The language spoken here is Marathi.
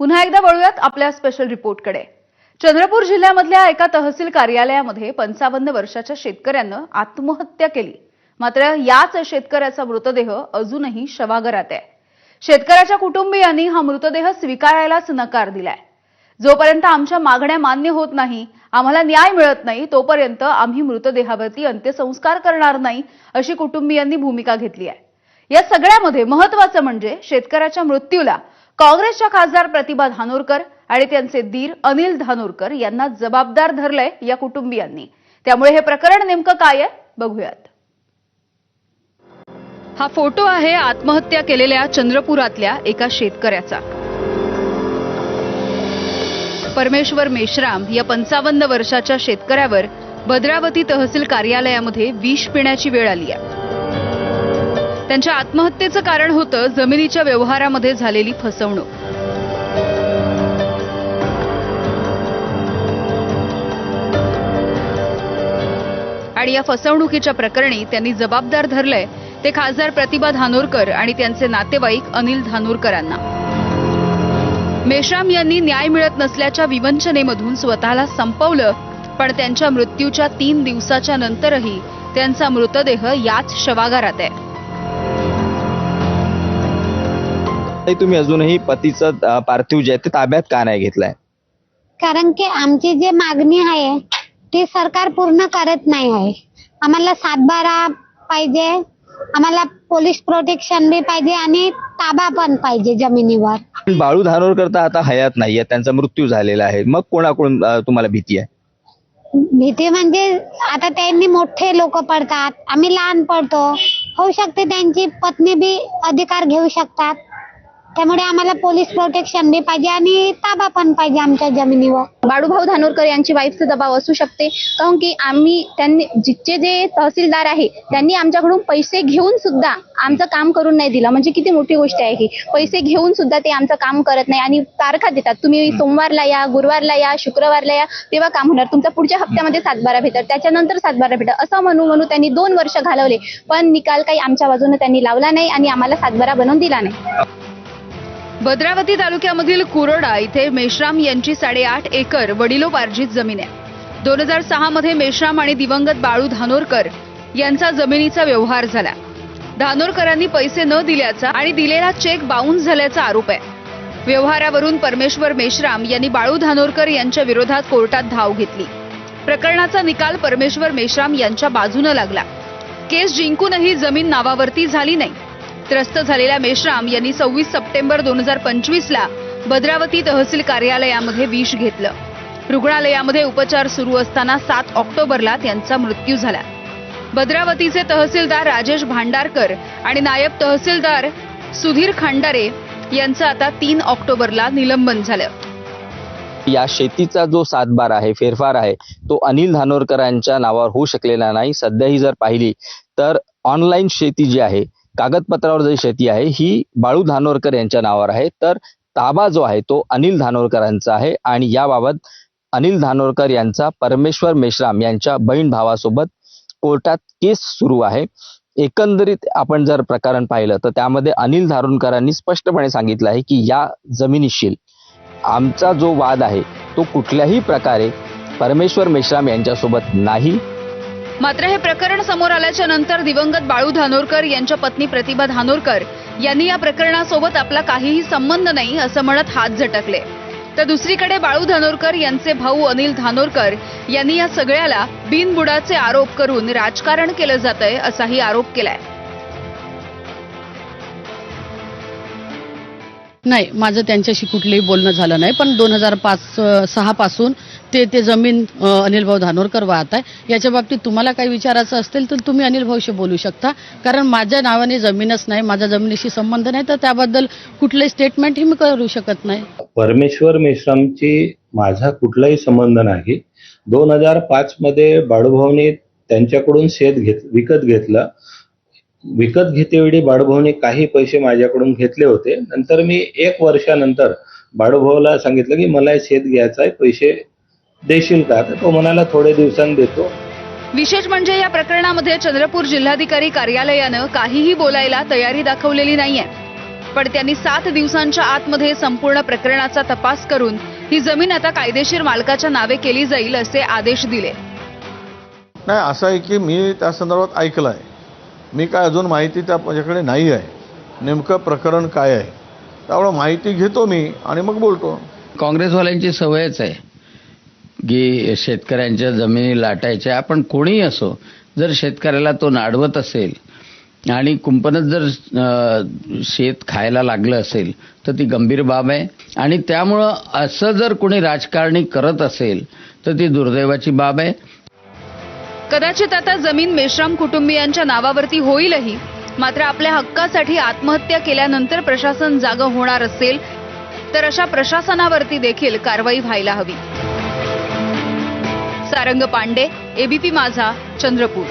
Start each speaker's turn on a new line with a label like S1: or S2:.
S1: पुन्हा एकदा वळूयात आपल्या स्पेशल रिपोर्टकडे चंद्रपूर जिल्ह्यामधल्या एका तहसील कार्यालयामध्ये पंचावन्न वर्षाच्या शेतकऱ्यानं आत्महत्या केली. मात्र याच शेतकऱ्याचा मृतदेह अजूनही शवागरात आहे. शेतकऱ्याच्या कुटुंबियांनी हा मृतदेह स्वीकारायलाच नकार दिलाय. जोपर्यंत आमच्या मागण्या मान्य होत नाही आम्हाला न्याय मिळत नाही तोपर्यंत आम्ही मृतदेहावरती अंत्यसंस्कार करणार नाही अशी कुटुंबियांनी भूमिका घेतली आहे. या सगळ्यामध्ये महत्वाचं म्हणजे शेतकऱ्याच्या मृत्यूला काँग्रेसच्या खासदार प्रतिभा धानोरकर आणि त्यांचे दीर अनिल धानोरकर यांना जबाबदार धरलंय या कुटुंबियांनी. त्यामुळे हे प्रकरण नेमकं काय आहे बघूयात. हा फोटो आहे आत्महत्या केलेल्या चंद्रपुरातल्या एका शेतकऱ्याचा. परमेश्वर मेश्राम या पंचावन्न वर्षाच्या शेतकऱ्यावर भद्रावती तहसील कार्यालयामध्ये विष पिण्याची वेळ आली आहे. त्यांच्या आत्महत्येचं कारण होतं जमिनीच्या व्यवहारामध्ये झालेली फसवणूक. आणि या फसवणुकीच्या प्रकरणी त्यांनी जबाबदार धरलंय ते खासदार प्रतिभा धानोरकर आणि त्यांचे नातेवाईक अनिल धानोरकरांना. मेश्राम यांनी न्याय मिळत नसल्याच्या विवंचनेमधून स्वतःला संपवलं पण त्यांच्या मृत्यूच्या तीन दिवसाच्या नंतरही त्यांचा मृतदेह याच शवागारात आहे.
S2: तुम्ही अजूनही पतीचं पार्थिव जे आहे ते ताब्यात का नाही घेतलंय?
S3: कारण की आमची जी मागणी आहे ती सरकार पूर्ण करत नाही आहे. आम्हाला सातबारा पाहिजे आम्हाला पोलीस प्रोटेक्शन बी पाहिजे आणि ताबा पण पाहिजे जमिनीवर.
S2: पण बाळू धानोरकर तर आता हयात नाहीये त्यांचा मृत्यू झालेला आहे. मग कोणाकडून अं, तुम्हाला भीती आहे?
S3: भीती म्हणजे आता त्यांनी मोठे लोक पडतात आम्ही लहान पडतो. होऊ शकते त्यांची पत्नी बी अधिकार घेऊ शकतात. त्यामुळे आम्हाला पोलीस प्रोटेक्शन बी पाहिजे आणि ताबा पण पाहिजे आमच्या जमिनीवर.
S4: बाळूभाऊ धानोरकर यांची वाईफचा दबाव असू शकते. कारण की आम्ही त्यांनी जिथचे जे तहसीलदार आहे त्यांनी आमच्याकडून पैसे घेऊन सुद्धा आमचं काम करून नाही दिलं. म्हणजे किती मोठी गोष्ट आहे ही. पैसे घेऊन सुद्धा ते आमचं काम करत नाही आणि तारखा देतात. तुम्ही सोमवारला या गुरुवारला या शुक्रवारला या तेव्हा काम होणार. तुमच्या पुढच्या हप्त्यामध्ये सातबारा भेटत त्याच्यानंतर सातबारा भेटत असं म्हणू म्हणू त्यांनी दोन वर्ष घालवले. पण निकाल काही आमच्या बाजूने त्यांनी लावला नाही आणि आम्हाला सातबारा बनवून दिला नाही.
S1: भद्रावती तालुक्यामधील कुरोडा इथे मेश्राम यांची साडेआठ एकर वडिलोपार्जित जमीन आहे. दोन हजार सहामध्ये मेश्राम आणि दिवंगत बाळू धानोरकर यांचा जमिनीचा व्यवहार झाला. धानोरकरांनी पैसे न दिल्याचा आणि दिलेला चेक बाउन्स झाल्याचा आरोप आहे. व्यवहारावरून परमेश्वर मेश्राम यांनी बाळू धानोरकर यांच्या विरोधात कोर्टात धाव घेतली. प्रकरणाचा निकाल परमेश्वर मेश्राम यांच्या बाजूनं लागला. केस जिंकूनही जमीन नावावरती झाली नाही. त्रस्त झालेल्या मेश्राम यांनी सव्वीस सप्टेंबर दोन हजार पंचवीसला भद्रावती तहसील कार्यालयामध्ये विष घेतलं. रुग्णालयामध्ये उपचार सुरू असताना सात ऑक्टोबरला त्यांचा मृत्यू झाला. भद्रावतीचे तहसीलदार राजेश भांडारकर आणि नायब तहसीलदार सुधीर खांडारे यांचं आता तीन ऑक्टोबरला निलंबन झालं.
S2: या शेतीचा जो सातबार आहे फेरफार आहे तो अनिल धानोरकरांच्या नावावर होऊ शकलेला नाही. सध्या ही जर पाहिली तर ऑनलाईन शेती जी आहे कागदपत्रावर जी शेती आहे ही बाळू धानोरकर यांच्या नावावर आहे. तर ताबा जो आहे तो अनिल धानोरकरांचा आहे. आणि याबाबत अनिल धानोरकर यांचा परमेश्वर मेश्राम यांच्या बहीण भावासोबत कोर्टात केस सुरू आहे. एकंदरीत आपण जर प्रकरण पाहिलं तर त्यामध्ये अनिल धारुणकरांनी स्पष्टपणे सांगितलं आहे की या जमिनीशील आमचा जो वाद आहे तो कुठल्याही प्रकारे परमेश्वर मेश्राम यांच्यासोबत नाही.
S1: मात्र हे प्रकरण समोर आल्याच्यानंतर दिवंगत बाळू धानोरकर यांच्या पत्नी प्रतिभा धानोरकर यांनी या प्रकरणासोबत आपला काहीही संबंध नाही असं म्हणत हात झटकले. तर दुसरीकडे बाळू धानोरकर यांचे भाऊ अनिल धानोरकर यांनी या सगळ्याला बिनबुडाचे आरोप करून राजकारण केलं जातंय असाही आरोप केलाय.
S5: नाही माझं त्यांच्याशी कुठलंही बोलणं झालं नाही पण दोन हजार पाच सहा पासून ते ते जमीन अनिलभाऊ अनिल भाऊ धानोरकर वाहत आहे. याच्या बाबतीत तुम्हाला काही विचारायचं असेल तर तुम्ही अनिल भाऊशी बोलू शकता. कारण माझ्या नावाने जमीनच नाही माझ्या जमिनीशी संबंध नाही तर त्याबद्दल कुठलंही स्टेटमेंटही मी करू शकत नाही.
S6: परमेश्वर मेश्रामची माझा कुठलाही संबंध नाही. दोन हजार पाच मध्ये बाळूभाऊने त्यांच्याकडून शेत घेत विकत घेतलं. विकत घेतेवेळी बाळूभाऊने काही पैसे माझ्याकडून घेतले होते. नंतर मी एक वर्षानंतर बाळूभाऊला सांगितलं की मला हे शेत घ्यायचं आहे पैसे देशील का? तर तो म्हणाला थोडे दिवसांनी देतो.
S1: विशेष म्हणजे या प्रकरणामध्ये चंद्रपूर जिल्हाधिकारी कार्यालयानं काहीही बोलायला तयारी दाखवलेली नाहीये. पण त्यांनी सात दिवसांच्या आतमध्ये संपूर्ण प्रकरणाचा तपास करून ही जमीन आता कायदेशीर मालकाच्या नावे केली जाईल असे आदेश दिले.
S7: नाही असं आहे की मी त्या संदर्भात ऐकलं आहे मी काय अजून माहिती त्या माझ्याकडे नाही आहे. नेमकं प्रकरण काय आहे? त्यामुळं माहिती घेतो मी आणि मग बोलतो.
S8: काँग्रेसवाल्यांची सवयच आहे की शेतकऱ्यांच्या जमिनी लाटायच्या. आपण कोणीही असो जर शेतकऱ्याला तो नाडवत असेल आणि कुंपणच जर शेत खायला लागलं असेल तर ती गंभीर बाब आहे. आणि त्यामुळं असं जर कोणी राजकारणी करत असेल तर ती दुर्दैवाची बाब आहे.
S1: कदाचित आता जमीन मेश्राम कुटुंबियांच्या नावावरती होईलही. मात्र आपल्या हक्कासाठी आत्महत्या केल्यानंतर प्रशासन जागं होणार असेल तर अशा प्रशासनावरती देखील कारवाई व्हायला हवी. सारंग पांडे एबीपी माझा चंद्रपूर.